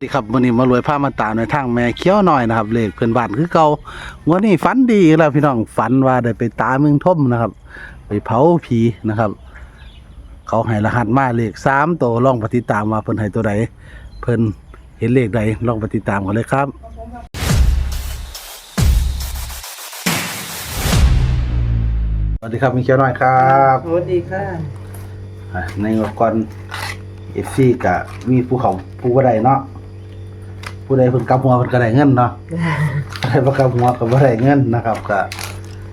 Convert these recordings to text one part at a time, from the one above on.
สวัสดีครับวันนี้มารวยผ้ามาตามในทางแม่เขียวหน่อยนะครับเลขเพื่อนบ้านคือเก่าวันนี้ฝันดีอีกแล้วพี่น้องฝันว่าได้ไปตาเมืองท่มนะครับ ไปเผาผีนะครับ เขาให้รหัสมาเลขสามตัวลองปฏิดตามว่าเพิ่นให้ตัวใดเพิ่นเห็นเลขใดลองปฏิดตามกันเลยครับสวัสดีครับแม่เขียวหน่อยครับสวัสดีค่ะอะในงบก่อนเอฟซีกะมีผู้เขาผู้บ่ได้เนาะ ผู้ใดเพิ่นกลับหัวเพิ่นก็ได้เงินเนาะผู้ใดบ่กลับหัวก็บ่ได้เงินนะครับก็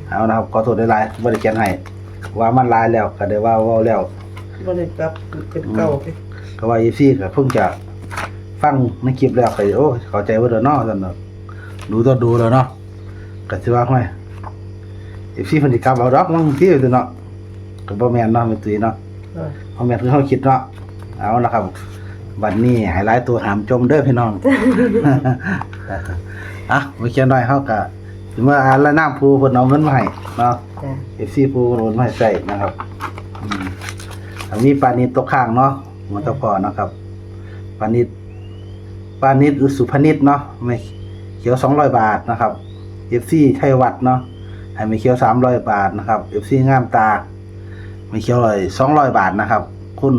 เอานะครับขอโทษหลายๆบ่ได้เขียนให้ว่ามันหลายแล้วก็ได้ว่าเว้าแล้วบริกลับเป็นเก่าไปก็ว่า FC ก็เพิ่งจะฟังในคลิปแล้วก็โอ้เข้าใจว่าเด้อเนาะซั่นเนาะดูตัวดูแล้วเนาะก็สิว่าห้อย FC เพิ่นสิกลับเอาดอกบางทีอยู่เนาะก็บ่แม่นเนาะแม่ตุ้ยเนาะอ่าเอาแม่นคือเขาคิดเนาะเอาละครับ วันนี้ไฮไลท์ตัวหามจมเด้อพี่น้อง อะมาเขียนหน่อยเฮาก็ถึงว่าอ่านและน้ำผู้เพิ่นเอาเงินมาให้เนาะจ้ะ FC ผู้โอนมาให้ใส่นะครับอืมอันนี้ปานิดตกข้างเนาะมันตะพอนะครับปานิดปานิดอุสุพนิดเนาะไม่เขียว200บาทนะครับ FC ไทยวัดเนาะให้ไม่เขียว300บาทนะครับ FC งามตา ไม่เขียวเลยสองร้อยบาทนะครับ คุณ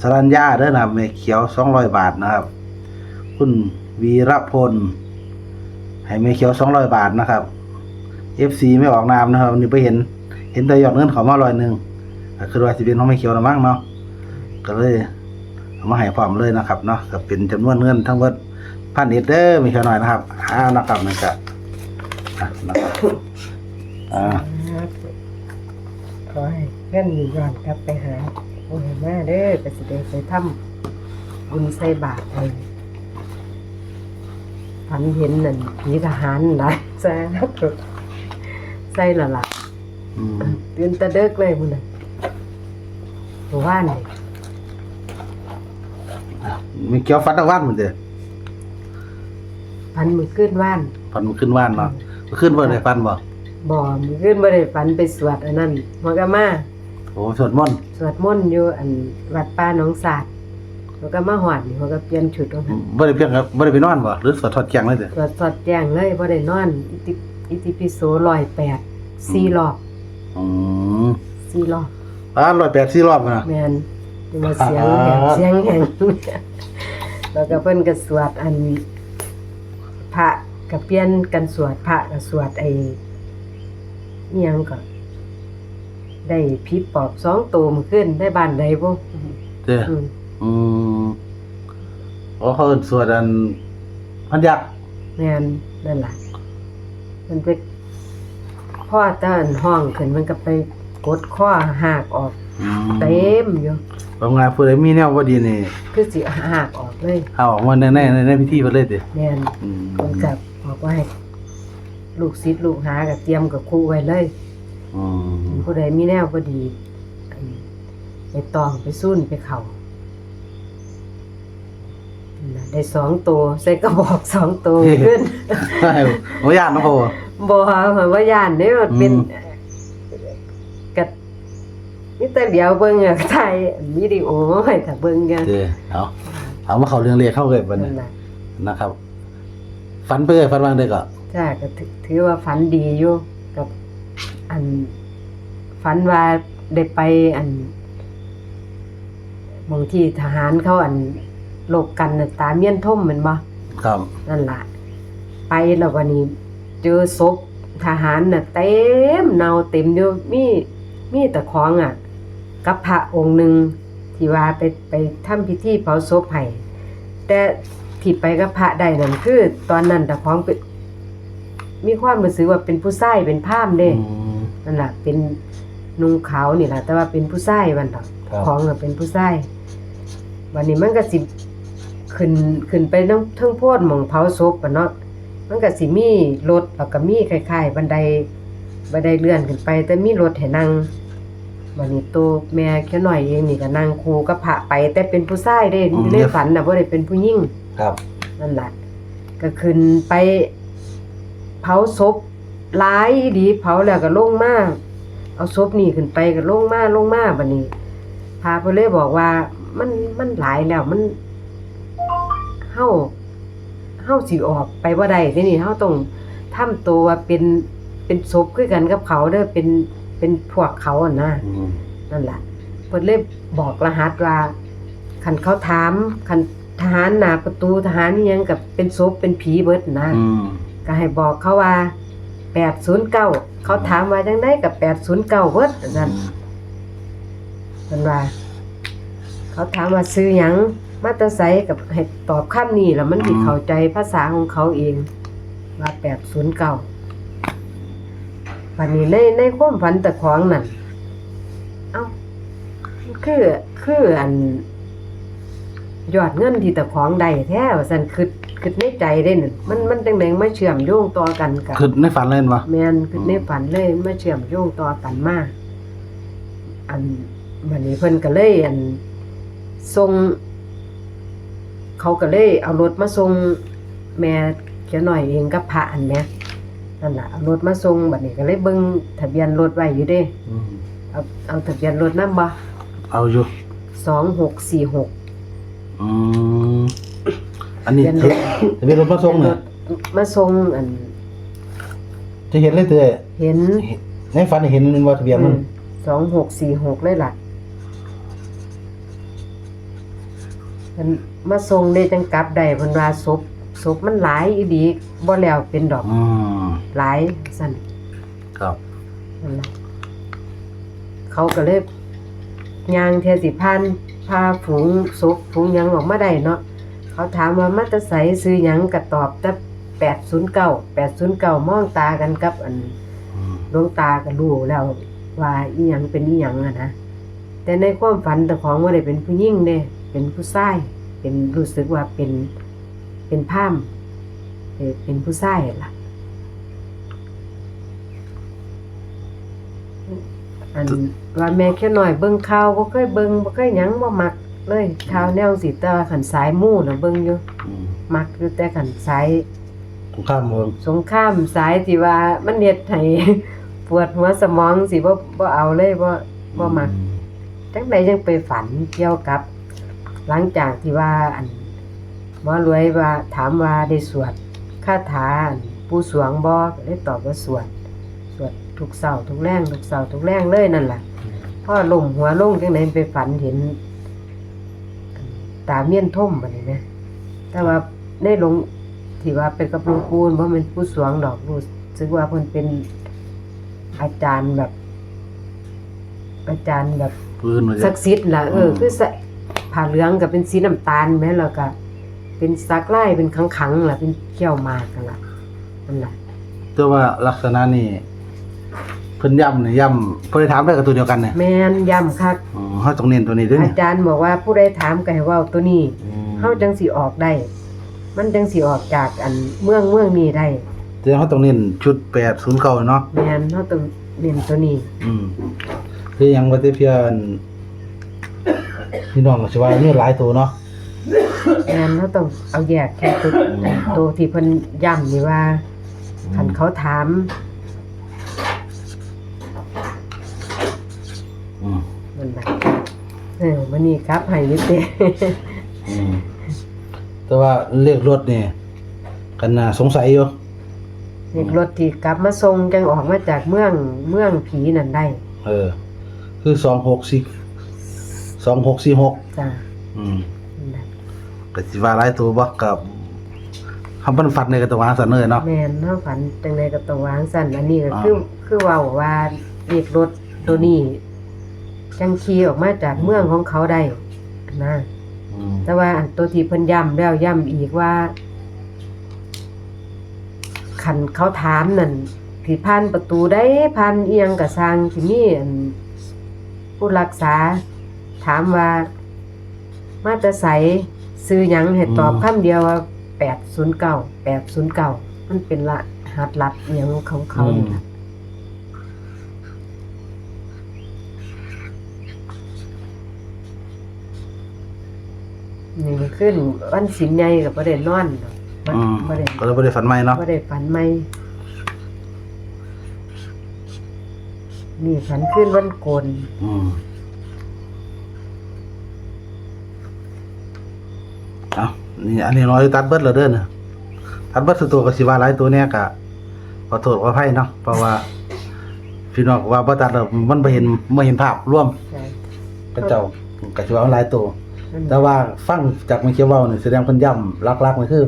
สรัญญาเด้อนะครับไม่เขียวสองร้อยบาทนะครับ คุณวีรพลให้ไม่เขียวสองร้อยบาทนะครับ FC ไม่ออกนามนะครับวันนี้ไปเห็น เห็นแต่ยอดเงินเของมาร้อยหนึ่งคือว่าสิเป็นของไม่เขียวละมั้งเนาะก็เลยเอามาให้พร้อมเลยนะครับเนาะก็เป็นจำนวนเงินทั้งหมดพันเอ็ดเด้อไม่เขียวหน่อยนะครับอ้าวนะครับนั่นก็อะนะครับอ่า ขอให้เพื่อนย้อนกลับไปหา โอ้ยมาเด้อก็สิได้ไปทำบุญใส่บาตรเลยฝันเห็นนั่นผีทหารหลายแซ่บใส่ละล่ะอืมตื่นแตะเด็กเลยมื้อน่ะตัวว่านนี่มีเกี่ยวฟันตะวันเหมือนเดิมฝันมื้อขึ้นว่าน ฟันมันขึ้นว่านเนาะมันขึ้นเบอร์ไหนฟันบ่บ่มื้อขึ้นบ่ได้ฝันไปสวดอันนั้นมันก็มา โอ้สวดมนต์สวดมนต์อยู่อันวัดป่าหนองสาดเขาก็มาหอดนี่เขาก็เปลี่ยนชุดของมันบ่ได้เพียงครับบ่ได้ไปนอนบ่หรือสวดทอดแจงเลยเด้อสวดสอดแจ้งเลยบ่ได้นอนอิติอิติปิโสร้อยแปดสี่รอบอืมสี่รอบอ่า184รอบนะแม่นนี่มาเสียงแหบเสียงแหงแล้วก็เพิ่นก็สวดอันพระก็เปลี่ยนกันสวดพระก็สวดไอ้อิหยังก็ ได้ผีปอบสองตัวมาขึ้นได้บ้านใดบ่เด้ออืมอืมโอ้เขาเอิ้นสวดอันพันยักษ์แม่นนั่นล่ะ มันไปพ่อต้านห้องขึ้นมันก็ไปกดข้อหักออกอืมเต็มอยู่บางงานผู้ใดมีแนวบ่ดีนี่คือสิหักออกเลยเอาออกมาในในในในพิธีเพิ่นเลยเด้อแม่นอืมคนกับบอกว่าให้ลูกศิษย์ลูกหาก็เตรียมกับครูไว้เลย อืมผู้ใดมีแนวบ่ดีอันไปตองไปซุ่นไปเข่านั่นน่ะได้สองตัวใส่กระบอกสองตัวขึ้นใช่บ่ย่านเนาะพ่อ บ่เหมือนว่าย่านเด้มันเป็นอืม กันี่แต่เดียวเบิ่งอะถ่ายวิดีโอให้ถ้าเบิ่งกันเด้อเอาเอามาเข้าเรื่องเลขเข้าเลยบัดนี้นั่นน่ะนะครับ ฝันไปเลยฝันวางได้ก็จ้าก็ถือถือว่าฝันดีอยู่กับ อันฝันว่าได้ไปอันบางที่ทหารเขาอันโลกกันน่ะตาเมียนท่มแมันบ่ครับ นั่นล่ะ ไปแล้ววันนี้ เจอศพทหารน่ะเต็มเนาเต็มอยู่มีมีแต่ของอะ กับพระองค์หนึ่งที่ว่าไปไปทำพิธีเผาศพให้แต่ที่ไปกับพระได้นั่นคือ ตอนนั้นแต่ของเป็นมีความรู้สึกว่าเป็นผู้ชายเป็นพราหมณ์เด้ อืม นั่นล่ะเป็นนุ่งขาวนี่ล่ะแต่ว่าเป็นผู้ชายมันดอกครับ ของน่ะเป็นผู้ชายวันนี้มันก็สิขึ้นขึ้นไปน้ำเทิงโพดหม่องเผาศพอะเนาะมันก็สิมีรถแล้วก็มีคล้ายๆบันไดบันไดเลื่อนขึ้นไป แต่มีรถให้นั่งวันนี้ตัวแม่แค่หน่อยเองนี่ก็นั่งคูกับพระไป แต่เป็นผู้ชายเด้ในฝันน่ะบ่ได้เป็นผู้หญิง ครับ นั่นแหละก็ขึ้นไปเผาศพ หลายอีดีเผาแล้วก็ลงมาเอาศพนี่ขึ้นไปก็ลงมาลงมาบัดนี้พาเพิ่นเลยบอกว่า มันมันหลายแล้วมันเฮเฮาเฮาสิออกไปบ่ได้ทีนี้เฮาต้องทำตัวว่าเป็นเป็นศพคือกันกับเขาเด้อเป็นเป็นพวกเขาอะนะอืมนั่นล่ะเพิ่นเลยบอกรหัสว่าคันเขาถามคันทหารหน้าประตูทหารนี่ยังกับเป็นศพเป็นผีเบิดนะอืมก็ให้บอกเขาว่า 809เขาถามว่าจังได๋กับ809เบิดนั่นเพิ่นว่า เขาถามว่าซื้อหยังมาแตะไสกับให้ตอบคำนี้แล้วมันสิเข้าใจภาษาของเขาเอง ว่า809วันนี้ในในความฝันแต่ของนั่นเอ้ามันคือคืออันยอดเงินที่ตะของใดแท้ว่าซั่นคิด คิดในใจได้นั่นมันมันจังได๋มาเชื่อมโยงต่อกันกับคือในฝันเล่นวะแม่นคิดในฝันเลยมาเชื่อมโยงต่อกันมาอันวันนี้เพิ่นก็เลยอันส่งเขาก็เลยเอารถมาส่งแม่เขียวหน่อยเองกับพระอันเนี้ยนั่นล่ะเอารถมาส่งบัดนี้ก็เลยเบิ่งทะเบียนรถไว้อยู่เด้อืมเอาเอาทะเบียนรถนำบ่เอาอยู่2646อืม อันนี้เรียนรถือถทะเบียนรถมาส่งเนี่ยมาส่งอัน จะเห็นเลยเต้เห็นในฝันเห็นมันว่าทะเบียนมันสองหกสี่หกเลยล่ะมันมาส่งได้จังกลับได้เพิ่นว่าศพศพมันหลายอีดีบ่แล้วเป็นดอก อืมหลายสั่นครับนั่นล่ะเขาก็เลยย่างเทยสิพันพาฝูงศพฝูงหยังออกมาได้เนาะ เขาถามว่ามาแตะไสซื้อหยังก็ตอบแต่809 809มองตากันกับ อันอืมดวงตาก็รู้แล้วว่าอีหยังเป็นอีหยังอะนะแต่ในความฝันแต่ของว่าได้เป็นผู้หญิงเด้เป็นผู้ชายเป็นรู้สึกว่าเป็นเป็นพร่ามเอ่อเป็นผู้ชายล่ะอันว่าแม่แค่น้อยเบิ่งข่าวบ่เคยเบิ่งบ่เคยหยังบ่มัก เลยข่าวแนวสิแต่ว่าคันสายมู่น่ะเบิ่งอยู่อืมมักอยู่แต่คันสาย ตรงข้ามเมืองสงครามสายที่ว่ามันเฮ็ดให้ ปวดหัวสมองสิบ่บ่เอาเลยบ่บ่มักจังไดจังไปฝันเกี่ยวกับ หลังจากที่ว่าอันหมอรวยว่าถามว่าได้สวดคาถาอันปู่สวงบ่ก็เลยตอบว่าสวด สวดทุกเช้าทุกแรงทุกเช้าทุกแรงเลยนั่นล่ะพอลงหัวลงจังไดไปฝันเห็นอัน ตาเมียนท่มบัดนี้แหมแต่ว่าในหลวงที่ว่าเป็นกับหลวงปู่ว่าเป็นผู้สวงดอกรู้สึกว่าเพิ่นเป็นอาจารย์แบบ อาจารย์แบบปืนมาศัจากกดิ์สิทธิ์ล่ะเอออืมคือใส่ผ้าเหลืองกับเป็นสีน้ำตาลแม่แล้วก็เป็นสักไล่เป็นขังๆล่ะเป็นเขี้ยวหมากกันล่ะนั่นล่ะแต่ว่าลักษณะนี่เพิ่นย้ำเนี่ยย้ำเพิ่นได้ถามได้กับตัวเดียวกันเนี่ยแม่นย้ำคักอ๋อ เฮาต้องเน้นตัวนี้ด้วยอานี่จารย์บอกว่าผู้ใดถามก็ให้เว้าตัวนี้อืมเฮาจังสิออกได้ มันจังสิออกจากอันเมืองเมืองนี้ได้แต่เฮาต้องเน้นชุด809เนาะแม่นเฮาต้องเน้นตัวนี้อืมคือหยังว่าแต่เพียนพี่น้องก็สิว่ามีหลายตัวเนาะงานเราต้องเอาแยกแค่ตัวตัวที่เพิ่นย้ำนี่ว่าคันเขาถาม อืม มันแบบเออมันนี่ครับให้นิดเด้อืมแต่ว่าเลขรถนี่กันน่าสงสัยอยู่เด็กรถที่กลับมาส่งจังออกมาจากเมืองเมืองผีนั่นได้เออ คือ26 2646จ้ะอืมนั่นแหละก็สิว่าหลายตัวบ่กับคำเพิ่นฟัดในกระตวางสันเลยเนาะ แม่นเฮาฝันจังไดก็ต้องวางสั่นอันนี้ก็อ่าคือคือเว้าว่าเด็กรถตัวนี้ จังขี่ออกมาจากเมืองของเขาได้นะอืมแต่ว่าอันตัวที่เพิ่นย้ำแล้วย้ำอีกว่าคันเขาถามนั่นที่ผ่านประตูได้ผ่านเอียงกะสร้างที่มีอันผู้รักษา ถามว่า มาแต่ไสซื้อหยังให้ตอบคำเดียวว่า809 809มันเป็นละหัดลัดเอียงของเขานี่ล่ะนี่มั นขึ้นวันสินใหญ่กับบ่ได้นอนดอกบ่อืมบ่ได้ก็เลยบ่ได้ฝันใหม่เนาะบ่ได้ฝันใหม่นี่ฝันขึ้นวันโกนอืมเอานี่อันนี้ร้อยตัดเบิดแล้วเด้อนะตัดเบิดสุดตัวก็สิว่าหลายตัวเนี้ยก็ขอโทษขออภัยเนาะเพราะว่าพี่น้องว่าบ่ตัดแล้วมันบ่เห็นบ่เห็นภาพร่วม ใช่พระเจ้าก็สิว่าหลายตัวมัน แต่ว่าฟังจากไม่เขียวเว้านี่แสดงเพิ่นย้ำหลักๆมันคือ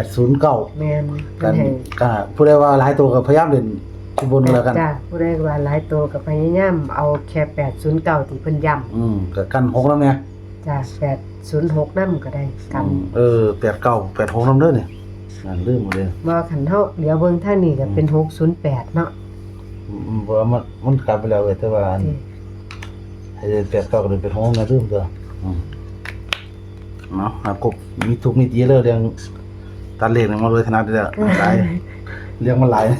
809แม่นกัเพิ่นนให้ก็ผู้ใดว่าหลายตัวก็พยายามเล่นที่บนแล้วกัน จ้ะผู้ใดว่าหลายตัวก็พยายามเอาแค่809ที่เพิ่นย้ำอืมก็กันหกแล้วเนี่ยจ้ะ806นำก็ได้กันอืมเออ89 86นำเด้อนี่นั่นลืมหมดเลยว่าคันเฮาเดี๋ยวเบิ่งทางนี้ก็เป็น608เนาะอืมบ่ว่ามันมันกลับไปแล้วเว้ยแต่ว่าอันที่ให้แปดเก้าก็เลยเป็นห้องนะลืมตัวอืม เนาะครับกบมีทุกมีตีเลยเรื่องตัดเลขนี่มาเลยถนัดเด้อหลายเรื่องมันหลายฮะ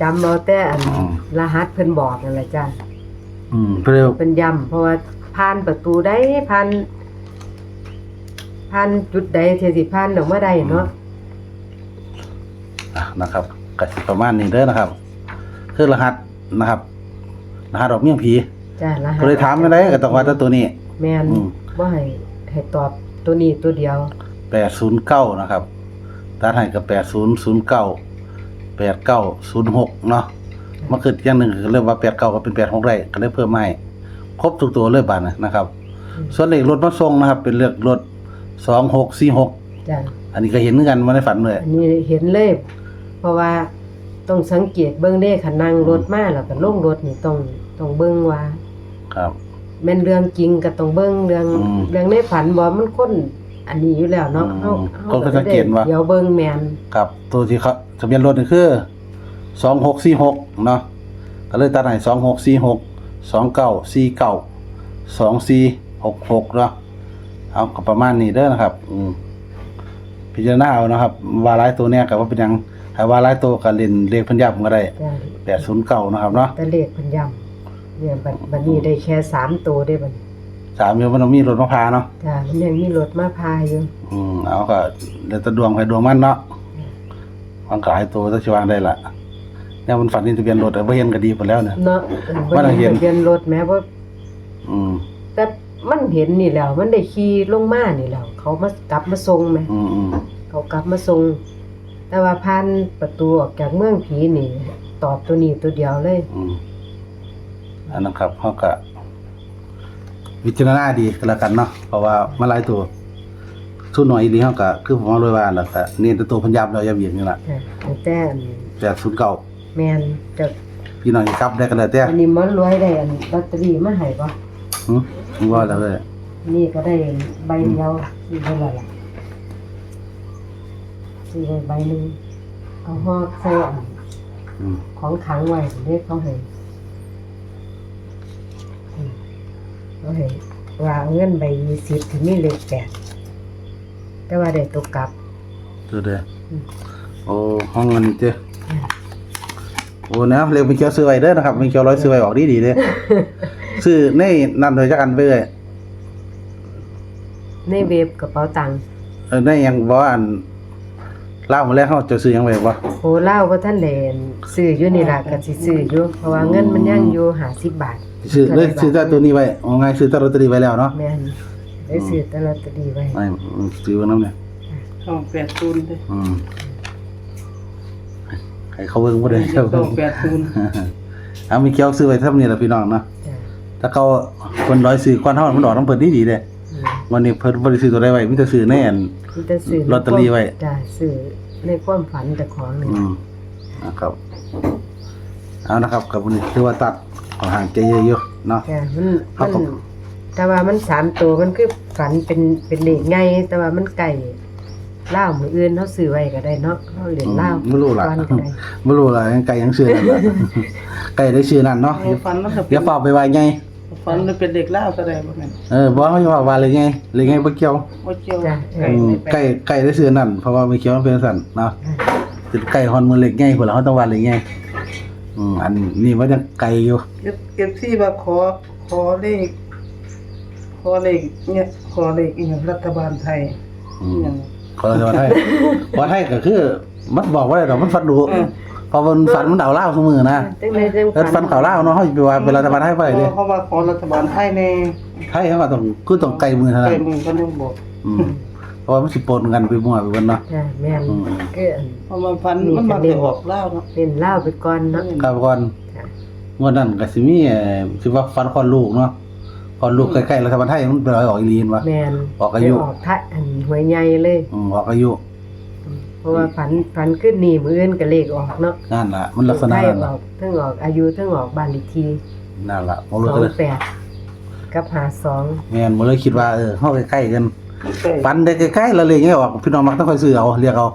จำเอาแต่อันอืมรหัสเพิ่นบอกนั่นแหละจ้ะอืมเร็วเพิ่นย้ำเพราะว่าผ่านประตูได้ผ่านผ่านจุดใดเทสิผ่านออกมาได้เนาะอะนะครับก็สิประมาณนี้เด้อนะครับ คือรหัสนะครับรหัสดอกเมี่ยงผีจ้ะรหัสก็เลยถามไม่ได้ก็ต้องว่าแต่ตัวนี้ แม่น อืมบ่ให้ให้ตอบตัวนี้ตัวเดียวแปดศูนย์เก้านะครับตัดให้กับแปดศูนย์ศูนย์เก้าแปดเก้าศูนย์หกเนาะมาคืออย่างหนึ่งคือเริ่มว่าแปดเก้าก็เป็นแปดหกได้ก็เลยเพิ่มมาให้ครบทุกตัวเลยบาทนะครับอืมส่วนเลขรถมาส่งนะครับ เป็นเลขรถสองหกสี่หกจ้ะอันนี้ก็เห็นเหมือนกันมาในฝันเลยอันนี้เห็นเลยเพราะว่าต้องสังเกตเบิ่งเด้คันนั่งรถมาแล้วก็ลงรถนี่ต้องต้องเบิ่งว่าครับ แม่นเรื่องจริงก็ต้องเบิ่งเรื่องอืมเรื่องในฝันบ่มันคนอันนี้อยู่แล้วเนาะอืมเฮาคนก็สังเกตว่า เดี๋ยวเบิ่งแม่นกับตัวที่เขาทะเบียนรถนี่คือสองหกสี่หกเนาะก็เลยตัดให้สองหกสี่หกสองเก้าสี่เก้าสองสี่หกหกเนาะเอาก็ประมาณนี้เด้อนะครับ อืมพิจารณาเอานะครับว่าหลายตัวเนี่ยกับว่าเป็นหยังถ้าว่าหลายตัวก็เล่นเลขเพันยับก็ได้จ้ะแปดศูนย์เก้านะครับเนาะแต่เลขเพิ่นย้ำ เนี่ยบัดบัดนี้ได้แค่สามตัวได้บัดนี้สามเดือนมันต้องมีรถมาพาเนาะจ้ะมันยังมีรถมาพาอยู่อืมเอาก็เดี๋ยวจะดวงใครดวงมันเนาะวางกายตัวจะชิวางได้ละเนี่ยมันฝันที่ทะเบียนรถแต่ไม่เห็นก็ดีหมดแล้วเนี่ย เนาะว่าเราเห็น ทะเบียนรถแม้ว่าอืมแต่มันเห็นนี่แล้ว มันได้ขี่ลงมานี่แล้วเขามากลับมาส่งไหมอืมอืมเขากลับมาส่งแต่ว่าผ่านประตูออกจากเมืองผีนี่ ตอบตัวนี้ตัวเดียวเลย อืม อันนั้นครับเขาก็วิจารณาดีก็แล้วกันเนาะเพราะว่ามาหลายตัวทุนหน่อยอีหลีเขาก็คือผมเอาเลยว่าแล้วก็เน้นแต่ตัวพันยับเราอย่าเบียดนี่ล่ะค่ะตั้งแต่อันแปดศูนย์เก้าแมนจากพี่น้องสิครับได้กันเลยแต่อันนี้มันรวยได้อันลอตเตอรี่มาให้บ่หืมผมว่าแล้วเลยนี่ก็ได้ใบเดียวซื้อเท่าไหร่ล่ะซื้อไปใบหนึงเอาห่อใส่อันอืมของขังไว้เรียกเขาให้อืม เขาให้ว่าเงินใบยี่สิบถึงมีเลขแปดแต่ว่าได้ตกกลับ ดูเด้ออืมโอ้ห้องเงินเจ้โอ้นะเร็วมีเกียวซื้อไว้เด้อนะครับมีเกียวร้อยซื้อไว้ออกดีดีๆเด้อ ซื้อในนั่นโดยจักอันไปเลยในเว็บกระเป๋าตังค์เออในยังบ่ว่าอัน เล่ามาแล้วเขาจะซื้อหยังไว้บ่โหเล่าว่าท่านเลนซื้ออยู่นี่ล่ะก็สิซื้ออยู่เพราะว่าเงินมันยังอยู่50บาทซื้อเลยซื้อแต่ตัวนี้ไว้เอาไงซื้อแต่ลอตเตอรี่ไว้แล้วเนาะแม่นได้ซื้อแตลอตเตอรี่ไว้ไม่ซื้อไว้นำเนี่ยสองแปดศูนย์เลยอืมให้เขาเบิ่งบ่ได้เจ้าสองแปดศูนย์เอามีเกียวซื้อไว้ทำนี่ล่ะพี่น้องเนาะจ้ะถ้าเขาคนร้อยซื้อก่อนเฮามันออกน้ำเพิ่นดีๆเด้อืม วันนี้เพิ่นบ่ได้ซื้อตัวใดไว้มีแต่ซื้อในอันมีแต่ซื้อลอตเตอรี่ไว้ จ้ะซื้อในความฝันแต่ของนี่อืมนะครับเอานะครับกับวันนี้คือว่าตัดเอาห่างใจเยอะๆเนาะ จ้ะมันครัมับนผม แต่ว่ามันสามตัวมันคือฝันเป็นเป็นเลขไงแต่ว่ามันไก่เล่าวมืออื่นเขาซื้อไว้ก็ได้เนาะเขาเหรียญเล่าวไม่รู้ล่ะก่อนก็ได้ ไม่รู้ล่ะยังไก่ยังชื่อนั่นล่ะ ไก่ได้ชื่อนั่นเนาะเอาฟันมันจะเป็เดี๋ยนวฝากไปว่าไง ฟันมันเป็นเด็กเล่าวก็ได้บ่แม่นเออบอกเขาจะว่าว่าเลยไงเลยไงบ่เกี่ยวบ่เกี่ยวจ้ะไก่อืมไม่ไปไก่ไก่ได้ชื่อนั่นเพราะว่าไม่เกี่ยวมันเป็นสันเนาะติดไก่ฮอนมือเล็กไงพุ่นล่ะเขาต้องว่าเลยไงอืมอันนี้ว่ายังไก่อยู่ เก็บเก็บที่ว่าขอขอเลขขอเลขเนี่ยขอเลขอีหยังรัฐบาลไทยอือีมหยังคนละจังหวัดไทยวัดไทยก็คือ มันบอกว่าอะไรดอกมันฟันดูอืม เพอมันฟันมันเดาเล่าเสมอนะจังไดจังเออฟันเขาเล่าเนาะเขาสิไปว่าเป็นรัฐบาลไทยไปเลย เพราะว่าขอรัฐบาลไทยในไทยเขาก็ต้องคือต้องไกลมือเท่านั้ไก่นมึงก็ต้องบอกอืมเพราะว่ามันสิปนกันไปมั่วไปเบิดเนาะจ้ะแม่นอืมก็อันเพราะมันฟันมันมาจะออกเล่าวเนาะเล่นเหล้าไปก่อนเนาะครับก่อนจ้ะงวดนั้นก็สิมีเอ่อสิว่าฟันคลอดลูกเนาะคลอดลูกใกล้ๆรัฐบาลไทยมันเป็นรอยออกอีหลีนวะ แม่นออกอายุ ไปออกทะอันหวยใหญ่เลย อืมออกอายุ เพราะว่าฝันฝันขึ้นนี่มื้ออื่นก็เลขออกเนาะนั่นล่ะมันลักษณะไทยนั้นอล่ะอกทั้งออกอายุทั้งออกบ้านเลขที่นั่นล่ะผมเลยก็เลย28กับ52แม่นผมเลยคิดว่าเออเฮาใกล้ๆกันใช่ปันได้ใกล้ๆแล้วเลยไงออกพี่น้องมักต้องค่อยซื้อเอาเรียกเอา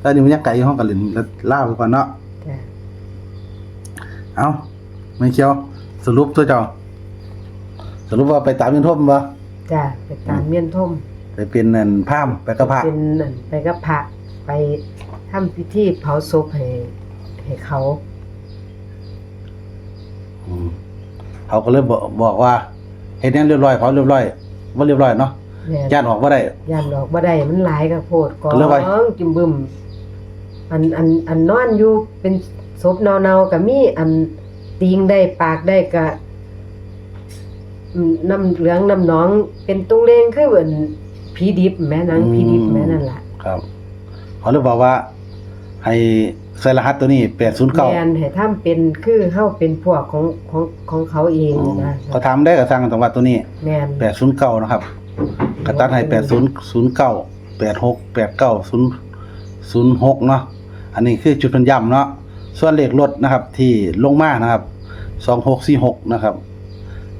แต่นี่มันยังไกลอยู่ห้องกันเล่นแล้วล่าไปก่อนเนาะจ้ะเอาไม่เชียวสรุปตัวเจ้า สรุปว่าไปตามยันทบบ่จ้ะไปตามเมียนท่มไปเป็นนั่นพราหมณ์ไปกระพระเป็นนั่นไปกับพระ ไปทำพิธีเผาศพให้ให้เขาอืมเขาก็เลยบอกบอกว่าเฮ็ดแนวเรียบร้อยเขาเรียบร้อยบ่เรียบร้อยเนาะแม่น ย่านออกบ่ได้ ย่านดอกบ่ได้มันหลายกับโพดกอก็เลยว่างจิมบึมอันอันอันนอนอยู่เป็นศพเนาๆก็มีอันตีงได้ปากได้ก็อืมน้ำเหลืองน้ำหนอง เป็นตุงเลงคือเหมือนผีดิบแม่นางผีดิบแม่นั่นล่ะ ครับ เขาเลยบอกว่า ให้ใส่รหัสตัวนี้809แม่นให้ทำเป็นคือเฮาเป็นพวกของของของเขาเองอืมนะเขาทำได้ก็สร้างจังหวัดตัวนี้แม่นแปดศูนย์เก้านะครับกระตัดให้แปดศูนย์ศูนย์เก้าแปดหกแปดเก้าศูนย์ศูนย์หกเนาะอันนี้คือจุดเป็นย่ำเนาะส่วนเลขรถนะครับ ที่ลงมานะครับสองหกสี่หกนะครับ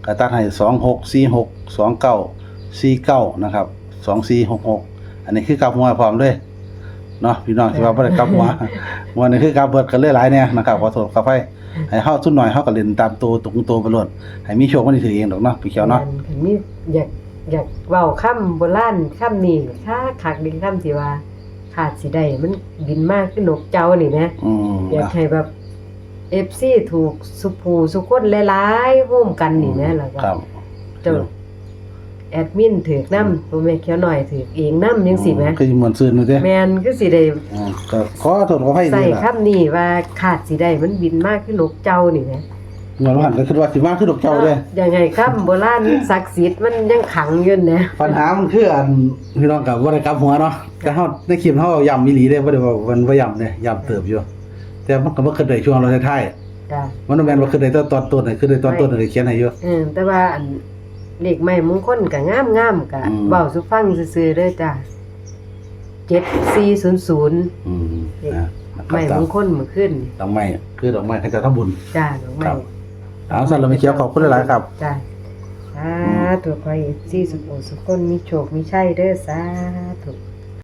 กระตัดให้สองหกสี่หกสองเก้าสี่เก้านะครับสองสี่หกหกอันนี้คือกลับหัวพร้อมเลย เนาะพี่น้องที่ว่าบ่ได้กลับหัววันนี้คือกลับเบิดกันเลยหลายเนี่ยนะครับขอโทษขออภัยให้เฮาทุนหน่อยเฮาก็เล่นตามตัวตรงตัวไปโลดให้มีโชคมันสิถือเองดอกเนาะพี่เขียวเนาะแม่คันมีอยากอยากเว้าคำโบราณคำนี้ค่าคักดิคำที่ว่าขาดสิได้มันบินมากขึ้นนกเจ้านี่แหมอืมอยากให้แบบ FC ถูกสุภูสุคนหลายๆร่วมกันนี่แหมแล้วก็ครับเจ้า แอดมินถือกนำบ่แม่นเขียวหน่อยถือกเองนำจังซี่แหมคือเหมือนซื่นอยู่เด้แม่นคือสิได้อืมก็ขอโทษขอให้ใส่ดีล่ะคำนี้ว่าขาดสิได้มันบินมากขึ้นนกเจ้านี่แหมเหมือนว่าหันก็คือว่าสิมาคือดอกเจ้าเด้ยังไงคำโบราณศักดิ์สิทธิ์มันยังขังอยู่นะปัญหามันคืออันพี่น้องกับบ่ได้กลับหัวเนาะแต่เฮาในคลิปเฮาย้ำอีหลีเด้บ่ได้ว่ามันบ่ย้ำเด้ย้ำเติบอยู่ แต่มันก็บ่เคยได้ช่วงเราท้ายจ้ะๆมันบ่แม่นว่าคือได้ตอนต้นให้คือได้ตอนต้นให้เขียนให้อยู่เออแต่ว่าอัน เลขไม้มงคลก็งามงามๆก็อืมเว้าสุฟังซื่อๆเด้อจ้ะ7400อืมนะนะคไม้รับมงคลเมื่อคืนนี่ดอกไม้คือดอกไม้เขาจะทำบุญ จ้าดอกไม้ครับ เอาสั่นเราไม่เขียวขอบคุณหลายๆครับ จ้าสาธุขอให้4สุขโอสุขคนมีโชคมีชัยเด้อสาธุ